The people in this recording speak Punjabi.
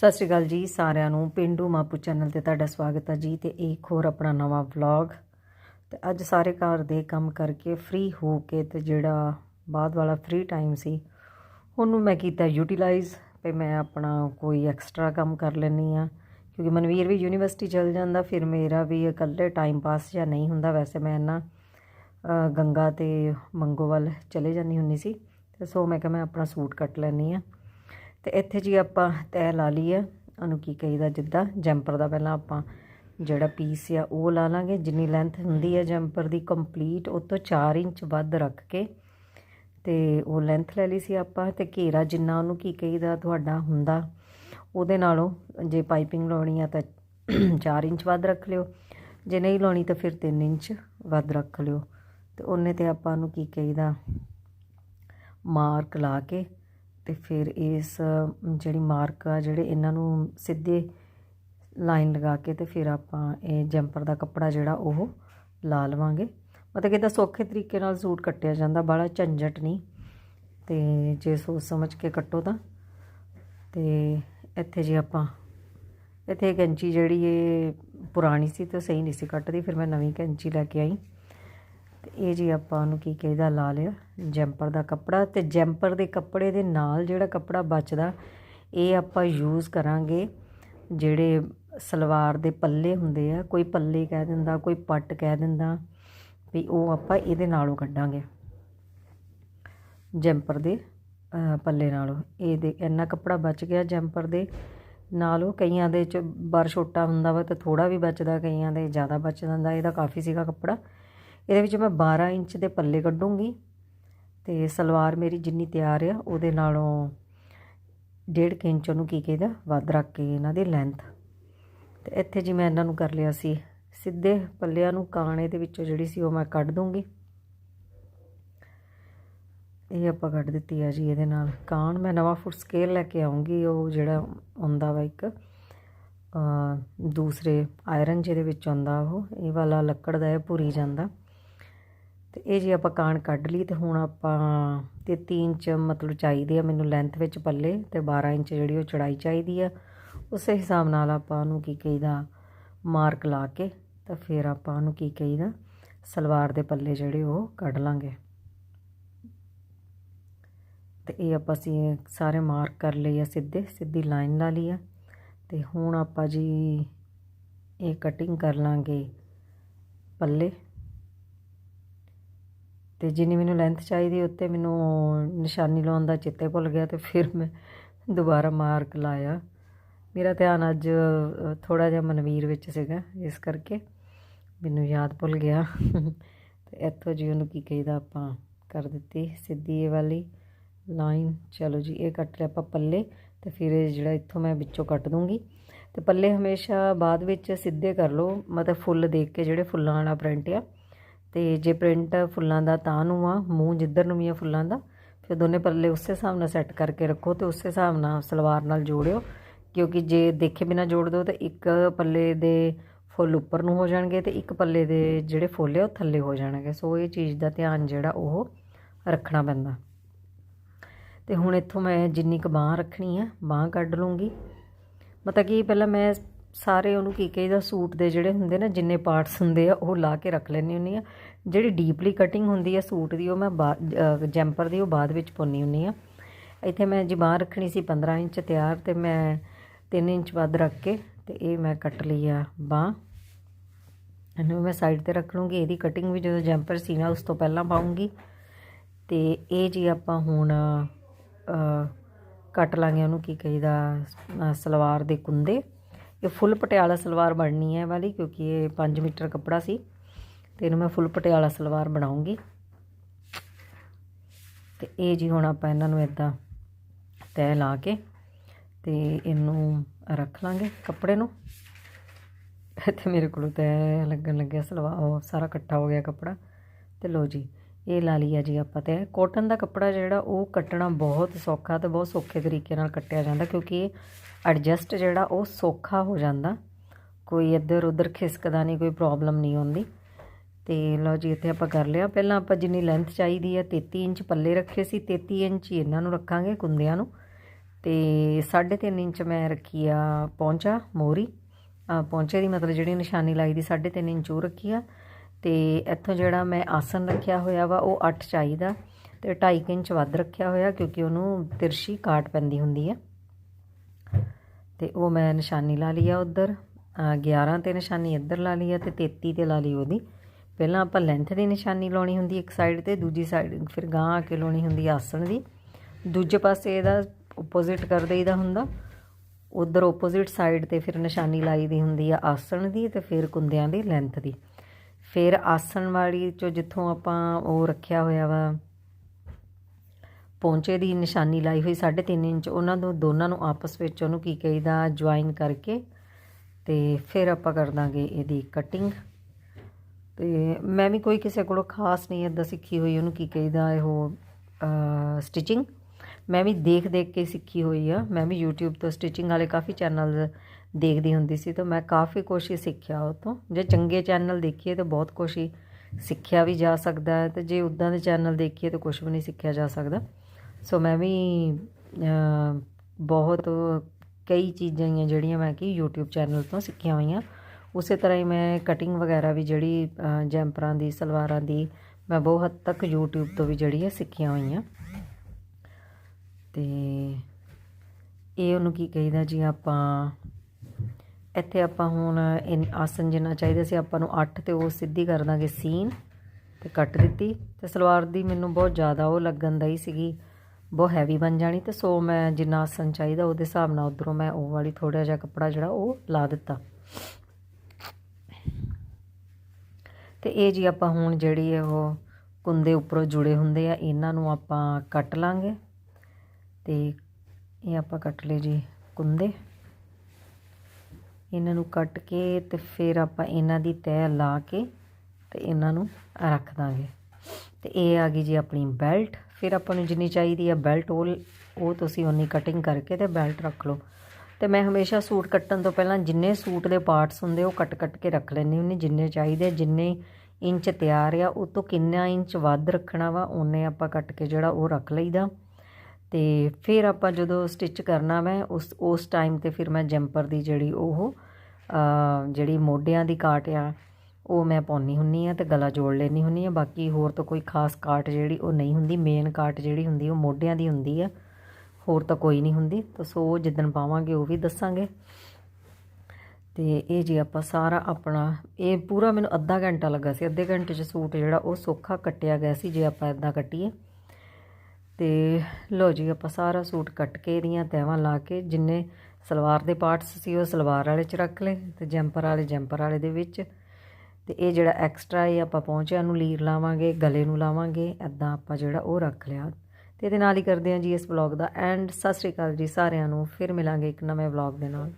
ਸਤਿ ਸ਼੍ਰੀ ਅਕਾਲ ਜੀ ਸਾਰਿਆਂ ਨੂੰ। ਪਿੰਡੂ ਮਾਪੂ ਚੈਨਲ ਤੇ ਤੁਹਾਡਾ ਸਵਾਗਤ ਹੈ ਜੀ ਤੇ ਇੱਕ ਹੋਰ ਆਪਣਾ ਨਵਾਂ ਵਲੌਗ। ਤੇ ਅੱਜ ਸਾਰੇ ਘਰ ਦੇ ਕੰਮ ਕਰਕੇ ਫ੍ਰੀ ਹੋ ਕੇ ਤੇ ਜਿਹੜਾ ਬਾਅਦ ਵਾਲਾ ਫ੍ਰੀ ਟਾਈਮ ਸੀ ਉਹਨੂੰ ਮੈਂ ਕੀਤਾ ਯੂਟਿਲਾਈਜ਼ ਤੇ ਮੈਂ ਆਪਣਾ ਕੋਈ ਐਕਸਟਰਾ ਕੰਮ ਕਰ ਲੈਣੀ ਆ ਕਿਉਂਕਿ ਮਨਵੀਰ ਵੀ ਯੂਨੀਵਰਸਿਟੀ ਚਲ ਜਾਂਦਾ ਫਿਰ ਮੇਰਾ ਵੀ ਇਕੱਲੇ ਟਾਈਮ ਪਾਸ ਜਾਂ ਨਹੀਂ ਹੁੰਦਾ ਵੈਸੇ ਮੈਂ ਨਾ ਅ, ਗੰਗਾ ਤੇ ਮੰਗੋਵਾਲ ਚਲੇ ਜਾਂਦੀ ਹੁੰਦੀ ਸੀ। ਤੇ ਸੋ ਮੈਂ ਕਿਹਾ ਮੈਂ ਆਪਣਾ ਸੂਟ ਕੱਟ ਲੈਣੀ ਆ ਤੇ ਇੱਥੇ ਜੀ ਆਪਾਂ ਤੈਅ ਲਾ ਲਈ ਆ ਉਹਨੂੰ ਕੀ ਕਹੀਦਾ ਜਿੱਦਾਂ ਜੈਂਪਰ ਦਾ ਪਹਿਲਾਂ ਆਪਾਂ ਜਿਹੜਾ ਪੀਸ ਆ ਉਹ ਲਾ ਲਾਂਗੇ। ਜਿੰਨੀ ਲੈਂਥ ਹੁੰਦੀ ਹੈ ਜੈਂਪਰ ਦੀ ਕੰਪਲੀਟ ਉਹ ਤੋਂ 4 ਇੰਚ ਵੱਧ ਰੱਖ ਕੇ ਤੇ ਉਹ ਲੈਂਥ ਲੈ ਲਈ ਸੀ ਆਪਾਂ। ਤੇ ਘੇਰਾ ਜਿੰਨਾ ਉਹਨੂੰ ਕੀ ਕਹੀਦਾ ਤੁਹਾਡਾ ਹੁੰਦਾ, ਉਹਦੇ ਨਾਲੋਂ ਜੇ ਪਾਈਪਿੰਗ ਲਾਉਣੀ ਆ ਤਾਂ 4 ਇੰਚ ਵੱਧ ਰੱਖ ਲਿਓ। ਜੇ ਨਹੀਂ ਲਾਉਣੀ ਤਾਂ ਫਿਰ 3 ਇੰਚ ਵੱਧ ਰੱਖ ਲਿਓ। ਤੇ ਉਹਨੇ ਤੇ ਆਪਾਂ ਨੂੰ ਕੀ ਕਹੀਦਾ, ਮਾਰਕ ਲਾ ਕੇ ਤੇ ਫਿਰ ਇਸ ਜਿਹੜੀ ਮਾਰਕ ਆ, ਜਿਹੜੇ ਇਹਨਾਂ ਨੂੰ ਸਿੱਧੇ ਲਾਈਨ ਲਗਾ ਕੇ ਅਤੇ ਫਿਰ ਆਪਾਂ ਇਹ ਜੈਂਪਰ ਦਾ ਕੱਪੜਾ ਜਿਹੜਾ ਉਹ ਲਾ ਲਵਾਂਗੇ। ਮਤਲਬ ਕਿ ਇਹਦਾ ਸੌਖੇ ਤਰੀਕੇ ਨਾਲ ਸੂਟ ਕੱਟਿਆ ਜਾਂਦਾ ਬੜਾ ਝੰਜਟ ਨਹੀਂ। ਤੇ ਜੇ ਸੋਚ ਸਮਝ ਕੇ ਕੱਟੋ ਤਾਂ। ਤੇ ਇੱਥੇ ਜੇ ਆਪਾਂ, ਇੱਥੇ ਕੈਂਚੀ ਜਿਹੜੀ ਇਹ ਪੁਰਾਣੀ ਸੀ ਤੇ ਸਹੀ ਨਹੀਂ ਸੀ ਕੱਟਦੀ, ਫਿਰ ਮੈਂ ਨਵੀਂ ਕੈਂਚੀ ਲੈ ਕੇ ਆਈ। ਤੇ ਇਹ ਜੀ ਆਪਾਂ ਉਹਨੂੰ ਕੀ ਕਹੀਦਾ, ਲਾ ਲਿਆ, ਜੈਂਪਰ ਦਾ ਕੱਪੜਾ। ਤੇ ਜੈਂਪਰ ਦੇ ਕੱਪੜੇ ਦੇ ਨਾਲ ਜਿਹੜਾ ਕੱਪੜਾ ਬਚਦਾ, ਇਹ ਆਪਾਂ ਯੂਜ਼ ਕਰਾਂਗੇ ਜਿਹੜੇ ਸਲਵਾਰ ਦੇ ਪੱਲੇ ਹੁੰਦੇ ਆ। ਕੋਈ ਪੱਲੇ ਕਹਿ ਦਿੰਦਾ, ਕੋਈ ਪੱਟ ਕਹਿ ਦਿੰਦਾ, ਵੀ ਉਹ ਆਪਾਂ ਇਹਦੇ ਨਾਲੋਂ ਕੱਢਾਂਗੇ। ਜੈਂਪਰ ਦੇ ਪੱਲੇ ਨਾਲੋਂ। ਇਹਦੇ, ਇੰਨਾ ਕੱਪੜਾ ਬਚ ਗਿਆ ਜੈਂਪਰ ਦੇ ਨਾਲੋਂ। ਕਈਆਂ ਦੇ ਚ ਬਰ ਛੋਟਾ ਹੁੰਦਾ ਵਾ ਤੇ ਥੋੜਾ ਵੀ ਬਚਦਾ, ਕਈਆਂ ਦੇ ਜ਼ਿਆਦਾ ਬਚ ਜਾਂਦਾ। ਇਹਦਾ ਕਾਫੀ ਸੀਗਾ ਕੱਪੜਾ। ਇਹਦੇ ਵਿੱਚ ਮੈਂ 12 ਇੰਚ ਦੇ ਪੱਲੇ ਕੱਢੂੰਗੀ ਤੇ ਸਲਵਾਰ ਮੇਰੀ ਜਿੰਨੀ ਤਿਆਰ ਆ, ਉਹਦੇ ਨਾਲੋਂ 1.5 ਇੰਚ ਉਹਨੂੰ ਕੀ ਕਹਿੰਦਾ, ਵੱਧ ਰੱਖ ਕੇ ਇਹਨਾਂ ਦੀ ਲੈਂਥ ਤੇ ਇੱਥੇ ਜੀ ਮੈਂ ਇਹਨਾਂ ਨੂੰ ਕਰ ਲਿਆ ਸੀ, ਸਿੱਧੇ ਪੱਲਿਆਂ ਨੂੰ ਕਾਣੇ ਦੇ ਵਿੱਚੋਂ ਜਿਹੜੀ ਸੀ ਉਹ ਮੈਂ ਕੱਢ ਦੂੰਗੀ। ਇਹ ਆਪਾਂ ਕੱਢ ਦਿੱਤੀ ਆ ਜੀ ਇਹਦੇ ਨਾਲ। ਕਾਣ ਮੈਂ ਨਵਾਂ ਫੁੱਟ ਸਕੇਲ ਲੈ ਕੇ ਆਉਂਗੀ ਉਹ ਜਿਹੜਾ ਹੁੰਦਾ ਵਾ ਇੱਕ ਦੂਸਰੇ ਆਇਰਨ ਜਿਹਦੇ ਵਿੱਚ ਆਉਂਦਾ ਉਹ, ਇਹ ਵਾਲਾ ਲੱਕੜ ਦਾ ਇਹ ਭੁਰੀ ਜਾਂਦਾ। ਤੇ ਇਹ ਜੀ ਆਪਾਂ ਕਾਣ ਕੱਢ ਲਈ ਤੇ ਹੁਣ ਆਪਾਂ 33 ਇੰਚ ਮਤਲਬ ਚਾਹੀਦੇ ਆ ਮੈਨੂੰ ਲੈਂਥ ਵਿੱਚ ਪੱਲੇ ਤੇ 12 ਇੰਚ ਜਿਹੜੀ ਉਹ ਚੜਾਈ ਚਾਹੀਦੀ ਆ। ਉਸੇ ਹਿਸਾਬ ਨਾਲ ਆਪਾਂ ਉਹਨੂੰ ਕੀ ਕਹੀਦਾ, ਮਾਰਕ ਲਾ ਕੇ ਤਾਂ ਫਿਰ ਆਪਾਂ ਉਹਨੂੰ ਕੀ ਕਹੀਦਾ, ਸਲਵਾਰ ਦੇ ਪੱਲੇ ਜਿਹੜੇ ਉਹ ਕੱਢ ਲਾਂਗੇ। ਤੇ ਇਹ ਆਪਾਂ ਅਸੀਂ ਸਾਰੇ ਮਾਰਕ ਕਰ ਲਏ ਆ ਸਿੱਧੇ, ਸਿੱਧੀ ਲਾਈਨ ਲਾ ਲਈ ਆ। ਤੇ ਹੁਣ ਆਪਾਂ ਜੀ ਇਹ ਕਟਿੰਗ ਕਰ ਲਾਂਗੇ ਪੱਲੇ। ਤੇ ਜਿੰਨੀ ਮੈਨੂੰ ਲੈਂਥ ਚਾਹੀਦੀ ਉੱਤੇ ਮੈਨੂੰ ਨਿਸ਼ਾਨੀ ਲਾਉਣ ਦਾ ਚਿੱਤੇ ਭੁੱਲ ਗਿਆ ਤੇ ਫਿਰ ਮੈਂ ਦੁਬਾਰਾ ਮਾਰਕ ਲਾਇਆ। ਮੇਰਾ ਧਿਆਨ ਅੱਜ ਥੋੜਾ ਜਿਹਾ ਮਨਵੀਰ ਵਿੱਚ ਸੀਗਾ, ਇਸ ਕਰਕੇ ਮੈਨੂੰ ਯਾਦ ਭੁੱਲ ਗਿਆ। ਤੇ ਇੱਥੋਂ ਜੀ ਉਹਨੂੰ ਕੀ ਕਹੀਦਾ ਆਪਾਂ, ਕਰ ਦਿੱਤੀ ਸਿੱਧੀ ਇਹ ਵਾਲੀ ਲਾਈਨ ਚਲੋ ਜੀ, ਇਹ ਕੱਟ ਲਿਆ ਆਪਾਂ ਪੱਲੇ ਤੇ ਫਿਰ ਇਹ ਜਿਹੜਾ ਇੱਥੋਂ ਮੈਂ ਵਿੱਚੋਂ ਕੱਟ ਦੂੰਗੀ। ਤੇ ਪੱਲੇ ਹਮੇਸ਼ਾ ਬਾਅਦ ਵਿੱਚ ਸਿੱਧੇ ਕਰ ਲਓ, ਮਤਲਬ ਫੁੱਲ ਦੇਖ ਕੇ ਜਿਹੜੇ ਫੁੱਲਾਂ ਵਾਲਾ ਪ੍ਰਿੰਟ ਆ ਅਤੇ ਜੇ ਪ੍ਰਿੰਟ ਫੁੱਲਾਂ ਦਾ ਤਾਂ ਨੂੰ ਆ, ਮੂੰਹ ਜਿੱਧਰ ਨੂੰ ਵੀ ਆ ਫੁੱਲਾਂ ਦਾ, ਫਿਰ ਦੋਨੇ ਪੱਲੇ ਉਸੇ ਹਿਸਾਬ ਨਾਲ ਸੈੱਟ ਕਰਕੇ ਰੱਖੋ ਤੇ ਉਸੇ ਹਿਸਾਬ ਨਾਲ ਸਲਵਾਰ ਨਾਲ ਜੋੜਿਓ, ਕਿਉਂਕਿ ਜੇ ਦੇਖੇ ਬਿਨਾ ਜੋੜ ਦੋ ਤਾਂ ਇੱਕ ਪੱਲੇ ਦੇ ਫੁੱਲ ਉੱਪਰ ਨੂੰ ਹੋ ਜਾਣਗੇ ਤੇ ਇੱਕ ਪੱਲੇ ਦੇ ਜਿਹੜੇ ਫੁੱਲ ਆ ਉਹ ਥੱਲੇ ਹੋ ਜਾਣਗੇ। ਸੋ ਇਹ ਚੀਜ਼ ਦਾ ਧਿਆਨ ਜਿਹੜਾ ਉਹ ਰੱਖਣਾ ਪੈਂਦਾ। ਤੇ ਹੁਣ ਇੱਥੋਂ ਮੈਂ ਜਿੰਨੀ ਕੁ ਬਾਹ ਰੱਖਣੀ ਆ, ਬਾਹ ਕੱਢ ਲੂੰਗੀ। ਮਤਲਬ ਕਿ ਪਹਿਲਾਂ ਮੈਂ ਸਾਰੇ ਉਹਨੂੰ ਕੀ ਕਹੀਦਾ, ਸੂਟ ਦੇ ਜਿਹੜੇ ਹੁੰਦੇ ਨਾ, ਜਿੰਨੇ ਪਾਰਟਸ ਹੁੰਦੇ ਆ, ਉਹ ਲਾ ਕੇ ਰੱਖ ਲੈਣੀ ਹੁੰਦੀ ਆ। ਜਿਹੜੀ ਡੀਪਲੀ ਕਟਿੰਗ ਹੁੰਦੀ ਆ ਸੂਟ ਦੀ, ਉਹ ਮੈਂ ਜੈਂਪਰ ਦੀ ਉਹ ਬਾਅਦ ਵਿੱਚ ਪਾਉਣੀ ਹੁੰਦੀ ਆ। ਇੱਥੇ ਮੈਂ ਜੀ ਬਾਹ ਰੱਖਣੀ ਸੀ 15 ਇੰਚ ਤਿਆਰ ਤੇ ਮੈਂ 3 ਇੰਚ ਵੱਧ ਰੱਖ ਕੇ ਤੇ ਇਹ ਮੈਂ ਕੱਟ ਲਈ ਆ ਬਾਹ। ਇਹਨੂੰ ਮੈਂ ਸਾਈਡ ਤੇ ਰੱਖ ਲੂੰਗੀ ਇਹਦੀ ਕਟਿੰਗ ਵੀ ਜਦੋਂ ਜੈਂਪਰ ਸੀਨਾ ਉਸ ਤੋਂ ਪਹਿਲਾਂ ਪਾਉਂਗੀ। ਤੇ ਇਹ ਜੀ ਆਪਾਂ ਹੁਣ ਕੱਟ ਲਾਂਗੇ, ਉਹਨੂੰ ਕੀ ਕਹੀਦਾ ਸਲਵਾਰ ਦੇ ਕੁੰਦੇ। ਇਹ ਫੁੱਲ ਪਟਿਆਲਾ ਸਲਵਾਰ ਬਣਨੀ ਹੈ ਵਾਲੀ, ਕਿਉਂਕਿ ਇਹ 5 ਮੀਟਰ ਕੱਪੜਾ ਸੀ, ਤੇ ਇਹਨੂੰ ਮੈਂ ਫੁੱਲ ਪਟਿਆਲਾ ਸਲਵਾਰ ਬਣਾਉਂਗੀ। ਤੇ ਇਹ ਜੀ ਹੁਣ ਆਪਾਂ ਇਹਨਾਂ ਨੂੰ ਇਦਾਂ ਤੈਅ ਲਾ ਕੇ ਤੇ ਇਹਨੂੰ ਰੱਖ ਲਾਂਗੇ ਕੱਪੜੇ ਨੂੰ। ਇੱਥੇ ਮੇਰੇ ਕੋਲ ਤੈਅ ਲੱਗਣ ਲੱਗਿਆ ਸਲਵਾਰ ਉਹ ਸਾਰਾ ਇਕੱਠਾ ਹੋ ਗਿਆ ਕੱਪੜਾ। ਤੇ ਲੋ ਜੀ ਇਹ ਲਾ ਲਿਆ ਜੀ ਆਪਾਂ ਤੇ। ਕੋਟਨ ਦਾ ਕੱਪੜਾ ਜਿਹੜਾ ਉਹ ਕੱਟਣਾ ਬਹੁਤ ਸੌਖਾ ਤੇ ਬਹੁਤ ਸੌਖੇ ਤਰੀਕੇ ਨਾਲ ਕੱਟਿਆ ਜਾਂਦਾ ਕਿਉਂਕਿ ਇਹ ਐਡਜਸਟ ਜਿਹੜਾ ਉਹ ਸੌਖਾ ਹੋ ਜਾਂਦਾ। ਕੋਈ ਇੱਧਰ ਉੱਧਰ ਖਿਸਕਦਾ ਨਹੀਂ ਕੋਈ ਪ੍ਰੋਬਲਮ ਨਹੀਂ ਆਉਂਦੀ। ਤੇ ਲਓ ਜੀ ਇੱਥੇ ਆਪਾਂ ਕਰ ਲਿਆ। ਪਹਿਲਾਂ ਆਪਾਂ ਜਿੰਨੀ ਲੈਂਥ ਚਾਹੀਦੀ ਹੈ 33 ਇੰਚ ਪੱਲੇ ਰੱਖੇ ਸੀ। 33 ਇੰਚ ਹੀ ਇਹਨਾਂ ਨੂੰ ਰੱਖਾਂਗੇ ਕੁੰਦਿਆਂ ਨੂੰ। ਤੇ 3.5 ਇੰਚ ਮੈਂ ਰੱਖੀ ਆ ਪੌਂਚਾ ਮੋਰੀ। ਅ, ਪੌਂਚੇ ਦੀ ਮਤਲਬ ਜਿਹੜੀ ਨਿਸ਼ਾਨੀ ਲਾਈ ਦੀ 3.5 ਇੰਚ ਉਹ ਰੱਖੀ ਆ। ਤੇ ਇੱਥੋਂ ਜਿਹੜਾ ਮੈਂ ਆਸਨ ਰੱਖਿਆ ਹੋਇਆ ਵਾ, ਉਹ 8 ਚਾਹੀਦਾ ਤੇ 2.5 ਇੰਚ ਵੱਧ ਰੱਖਿਆ ਹੋਇਆ ਕਿਉਂਕਿ ਉਹਨੂੰ ਤਿਰਸ਼ੀ ਕਾਟ ਪੈਂਦੀ ਹੁੰਦੀ ਹੈ ਤੇ ਉਹ ਮੈਂ ਨਿਸ਼ਾਨੀ ਲਾ ਲਈ ਆ ਉਧਰ 11 ਤੇ ਨਿਸ਼ਾਨੀ ਇੱਧਰ ਲਾ ਲਈ ਆ ਤੇ 33 ਤੇ ਲਾ ਲਈ ਉਹਦੀ। ਪਹਿਲਾਂ ਆਪਾਂ ਲੈਂਥ ਦੀ ਨਿਸ਼ਾਨੀ ਲਾਉਣੀ ਹੁੰਦੀ ਇੱਕ ਸਾਈਡ ਤੇ, ਦੂਜੀ ਸਾਈਡ ਫਿਰ ਗਾਂ ਆ ਕੇ ਲਾਉਣੀ ਹੁੰਦੀ ਆਸਣ ਦੀ। ਦੂਜੇ ਪਾਸੇ ਇਹਦਾ ਆਪੋਜ਼ਿਟ ਕਰ ਦੇਈਦਾ ਹੁੰਦਾ। ਉਧਰ ਆਪੋਜ਼ਿਟ ਸਾਈਡ ਤੇ ਫਿਰ ਨਿਸ਼ਾਨੀ ਲਾਈ ਦੀ ਹੁੰਦੀ ਆ ਆਸਣ ਦੀ ਤੇ ਫਿਰ ਕੁੰਦਿਆਂ ਦੀ ਲੈਂਥ ਦੀ। ਫਿਰ ਆਸਣ ਵਾਲੀ ਚੋਂ ਜਿੱਥੋਂ ਆਪਾਂ ਉਹ ਰੱਖਿਆ ਹੋਇਆ ਵਾ, ਪੌਂਚੇ ਦੀ ਨਿਸ਼ਾਨੀ ਲਾਈ ਹੋਈ 3.5 ਇੰਚ, ਉਹਨਾਂ ਨੂੰ, ਦੋਨਾਂ ਨੂੰ ਆਪਸ ਵਿੱਚ ਉਹਨੂੰ ਕੀ ਕਹੀਦਾ ਜੁਆਇਨ ਕਰਕੇ ਤੇ ਫਿਰ ਆਪਾਂ ਕਰ ਦਾਂਗੇ ਇਹਦੀ ਕਟਿੰਗ ਤੇ ਮੈਂ ਵੀ ਕੋਈ ਕਿਸੇ ਕੋਲੋਂ ਖਾਸ ਨਹੀਂ ਇਦਾਂ ਸਿੱਖੀ ਹੋਈ, ਉਹਨੂੰ ਕੀ ਕਹੀਦਾ, ਇਹੋ ਸਟਿਚਿੰਗ ਮੈਂ ਵੀ ਦੇਖ ਦੇਖ ਕੇ ਸਿੱਖੀ ਹੋਈ ਆ, ਮੈਂ ਵੀ YouTube ਤੋਂ ਸਟਿਚਿੰਗ ਵਾਲੇ ਕਾਫੀ ਚੈਨਲ ਦੇਖਦੀ ਹੁੰਦੀ ਸੀ ਤਾਂ ਮੈਂ ਕਾਫੀ ਕੁਛ ਸਿੱਖਿਆ ਉਹ ਤੋਂ। ਜੇ ਚੰਗੇ ਚੈਨਲ ਦੇਖੀਏ ਤਾਂ ਬਹੁਤ ਕੁਛ ਹੀ ਸਿੱਖਿਆ ਵੀ ਜਾ ਸਕਦਾ ਹੈ ਤੇ ਜੇ ਉਦਾਂ ਦੇ ਚੈਨਲ ਦੇਖੀਏ ਤਾਂ ਕੁਝ ਵੀ ਨਹੀਂ ਸਿੱਖਿਆ ਜਾ ਸਕਦਾ। ਸੋ ਮੈਂ ਵੀ ਬਹੁਤ ਕਈ ਚੀਜ਼ਾਂ ਹੀ ਜਿਹੜੀਆਂ ਮੈਂ ਕਿ YouTube ਚੈਨਲ ਤੋਂ ਸਿੱਖੀਆਂ ਹੋਈਆਂ। ਉਸੇ ਤਰ੍ਹਾਂ ਹੀ ਮੈਂ ਕਟਿੰਗ ਵਗੈਰਾ ਵੀ ਜਿਹੜੀ ਜੈਂਪਰਾਂ ਦੀ, ਸਲਵਾਰਾਂ ਦੀ ਮੈਂ ਬਹੁਤ ਹੱਦ ਤੱਕ YouTube ਤੋਂ ਵੀ ਜਿਹੜੀ ਹੈ ਸਿੱਖੀਆਂ ਹੋਈਆਂ। ਤੇ ਇਹ ਉਹਨੂੰ ਕੀ ਕਹੀਦਾ ਜੀ ਆਪਾਂ? ਇੱਥੇ ਆਪਾਂ ਹੁਣ ਇਨ ਆਸਨ ਜਿੰਨਾ ਚਾਹੀਦਾ ਸੀ, ਆਪਾਂ ਨੂੰ 8 ਤੇ ਉਹ ਸਿੱਧੀ ਕਰ ਦਾਂਗੇ ਸੀਨ ਤੇ ਕੱਟ ਦਿੱਤੀ ਤੇ ਸਲਵਾਰ ਦੀ ਮੈਨੂੰ ਬਹੁਤ ਜ਼ਿਆਦਾ ਉਹ ਲੱਗਣ ਦਾ ਹੀ ਸੀਗੀ, ਬਹੁਤ ਹੈਵੀ ਬਣ ਜਾਣੀ ਤੇ ਸੋ ਮੈਂ ਜਿੰਨਾ ਆਸਨ ਚਾਹੀਦਾ ਉਹਦੇ ਹਿਸਾਬ ਨਾਲ ਉਧਰੋਂ ਮੈਂ ਉਹ ਵਾਲੀ ਥੋੜਾ ਜਿਹਾ ਕੱਪੜਾ ਜਿਹੜਾ ਉਹ ਲਾ ਦਿੱਤਾ। ਤੇ ਇਹ ਜੀ ਆਪਾਂ ਹੁਣ ਜਿਹੜੀ ਹੈ ਉਹ ਕੁੰਦੇ ਉੱਪਰੋਂ ਜੁੜੇ ਹੁੰਦੇ ਆ, ਇਹਨਾਂ ਨੂੰ ਆਪਾਂ ਕੱਟ ਲਾਂਗੇ ਤੇ ਇਹ ਆਪਾਂ ਕੱਟ ਲਏ ਜੀ ਕੁੰਦੇ। ਇਹਨਾਂ ਨੂੰ ਕੱਟ ਕੇ ਤੇ ਫਿਰ ਆਪਾਂ ਇਹਨਾਂ ਦੀ ਤੈਅ ਲਾ ਕੇ ਤੇ ਇਹਨਾਂ ਨੂੰ ਰੱਖ ਦਾਂਗੇ। ਤੇ ਇਹ ਆ ਗਈ ਜੀ ਆਪਣੀ ਬੈਲਟ। ਫਿਰ ਆਪਾਂ ਨੂੰ ਜਿੰਨੀ ਚਾਹੀਦੀ ਆ ਬੈਲਟ, ਉਹ ਉਹ ਤੁਸੀਂ ਉਨੀ ਕਟਿੰਗ ਕਰਕੇ ਤੇ ਬੈਲਟ ਰੱਖ ਲਓ। ਤੇ ਮੈਂ ਹਮੇਸ਼ਾ ਸੂਟ ਕੱਟਣ ਤੋਂ ਪਹਿਲਾਂ ਜਿੰਨੇ ਸੂਟ ਦੇ ਪਾਰਟਸ ਹੁੰਦੇ ਉਹ ਕੱਟ ਕੱਟ ਕੇ ਰੱਖ ਲੈਂਦੀ ਹੁੰਦੀ, ਜਿੰਨੇ ਚਾਹੀਦੇ ਜਿੰਨੇ ਇੰਚ ਤਿਆਰ ਆ, ਉਹ ਤੋਂ ਕਿੰਨਾ ਇੰਚ ਵੱਧ ਰੱਖਣਾ ਵਾ, ਉਹਨੇ ਆਪਾਂ ਕੱਟ ਕੇ ਜਿਹੜਾ ਉਹ ਰੱਖ ਲਈਦਾ। ਤੇ ਫਿਰ ਆਪਾਂ ਜਦੋਂ ਸਟਿਚ ਕਰਨਾ ਮੈਂ ਉਸ ਉਸ ਟਾਈਮ ਤੇ ਫਿਰ ਮੈਂ ਜੰਪਰ ਦੀ ਜਿਹੜੀ ਉਹ ਜਿਹੜੀ ਮੋਢਿਆਂ ਦੀ ਕਾਟ ਆ, ਉਹ ਮੈਂ ਪਾਉਣੀ ਹੁੰਨੀ ਆ ਤੇ ਗਲਾ ਜੋੜ ਲੈਣੀ ਹੁੰਨੀ ਆ। ਬਾਕੀ ਹੋਰ ਤਾਂ ਕੋਈ ਖਾਸ ਕਾਟ ਜਿਹੜੀ ਉਹ ਨਹੀਂ ਹੁੰਦੀ ਮੇਨ ਕਾਟ ਜਿਹੜੀ ਹੁੰਦੀ ਉਹ ਮੋਢਿਆਂ ਦੀ ਹੁੰਦੀ ਆ। ਹੋਰ ਤਾਂ ਕੋਈ ਨਹੀਂ ਹੁੰਦੀ, ਤਾਂ ਸੋ ਜਿੱਦਣ ਪਾਵਾਂਗੇ ਉਹ ਵੀ ਦੱਸਾਂਗੇ। ਤੇ ਇਹ ਜੀ ਆਪਾਂ ਸਾਰਾ ਆਪਣਾ, ਇਹ ਪੂਰਾ ਮੈਨੂੰ ਅੱਧਾ ਘੰਟਾ ਲੱਗਾ ਸੀ, ਅੱਧੇ ਘੰਟੇ 'ਚ ਸੂਟ ਜਿਹੜਾ ਉਹ ਸੌਖਾ ਕੱਟਿਆ ਗਿਆ ਸੀ, ਜੇ ਆਪਾਂ ਇਦਾਂ ਕੱਟੀਏ। ਤੇ ਲੋ ਜੀ, ਆਪਾਂ ਸਾਰਾ ਸੂਟ ਕੱਟ ਕੇ ਇਹਦੀਆਂ ਤੈਵਾਂ ਲਾ ਕੇ ਜਿੰਨੇ ਸਲਵਾਰ ਦੇ ਪਾਰਟਸ ਸੀ, ਉਹ ਸਲਵਾਰ ਵਾਲੇ 'ਚ ਰੱਖ ਲਏ ਤੇ ਜੈਂਪਰ ਵਾਲੇ ਜੈਂਪਰ ਵਾਲੇ ਦੇ ਵਿੱਚ। ਤੇ ਇਹ ਜਿਹੜਾ ਐਕਸਟਰਾ ਇਹ ਆਪਾਂ ਪਹੁੰਚਿਆ ਨੂੰ ਲੀਰ ਲਾਵਾਂਗੇ, ਗਲੇ ਨੂੰ ਲਾਵਾਂਗੇ ਐਦਾਂ ਆਪਾਂ ਜਿਹੜਾ ਉਹ ਰੱਖ ਲਿਆ। ਤੇ ਇਹਦੇ ਨਾਲ ਹੀ ਕਰਦੇ ਹਾਂ ਜੀ ਇਸ vlog the and. Sat Sri ਅਕਾਲ ਜੀ ਸਾਰਿਆਂ ਨੂੰ, ਫਿਰ ਮਿਲਾਂਗੇ ਇੱਕ ਨਵੇਂ ਵਲੌਗ ਦੇ ਨਾਲ।